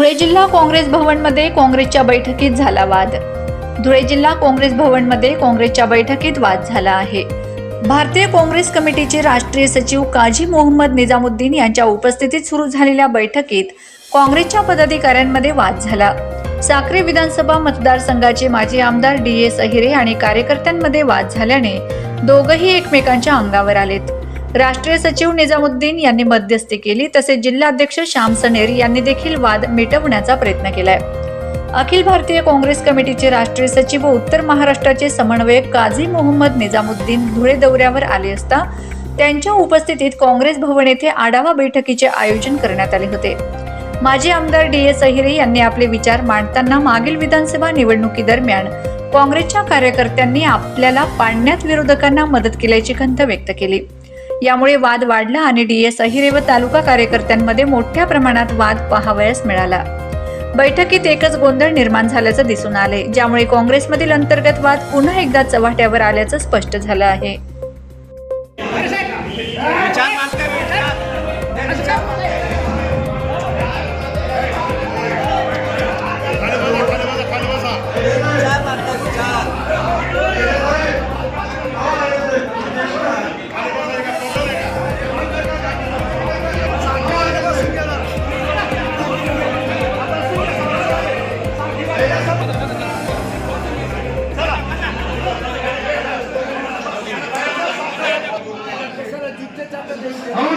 धुळे जिल्हा काँग्रेस भवनमध्ये काँग्रेसच्या बैठकीत झाला वाद. धुळे जिल्हा काँग्रेस भवनमध्ये काँग्रेसच्या बैठकीत वाद झाला आहे. भारतीय काँग्रेस कमिटीचे राष्ट्रीय सचिव काझी मोहम्मद निजामुद्दीन यांच्या उपस्थितीत सुरू झालेल्या बैठकीत काँग्रेसच्या पदाधिकाऱ्यांमध्ये वाद झाला. साक्री विधानसभा मतदारसंघाचे माजी आमदार डी एस अहिरे आणि कार्यकर्त्यांमध्ये वाद झाल्याने दोघंही एकमेकांच्या अंगावर आलेत. राष्ट्रीय सचिव निजामुद्दीन यांनी मध्यस्थी केली तसेच जिल्हाध्यक्ष श्याम सनेर यांनी देखील वाद मिटवण्याचा प्रयत्न केलाय. अखिल भारतीय काँग्रेस कमिटीचे राष्ट्रीय सचिव व उत्तर महाराष्ट्राचे समन्वयक काझी मोहम्मद निजामुद्दीन धुळे दौऱ्यावर आले असता त्यांच्या उपस्थितीत काँग्रेस भवन येथे आढावा बैठकीचे आयोजन करण्यात आले होते. माजी आमदार डी एस अहिरे यांनी आपले विचार मांडताना मागील विधानसभा निवडणुकीदरम्यान काँग्रेसच्या कार्यकर्त्यांनी आपल्याला पाडण्यात विरोधकांना मदत केल्याची खंत व्यक्त केली. यामुळे वाद वाढला आणि डीएस अहिरे व तालुका कार्यकर्त्यांमध्ये मोठ्या प्रमाणात वाद पाहावयास मिळाला. बैठकीत एकच गोंधळ निर्माण झाल्याचं दिसून आले ज्यामुळे काँग्रेसमधील अंतर्गत वाद पुन्हा एकदा चव्हाट्यावर आल्याचं स्पष्ट झालं आहे. ಅವರ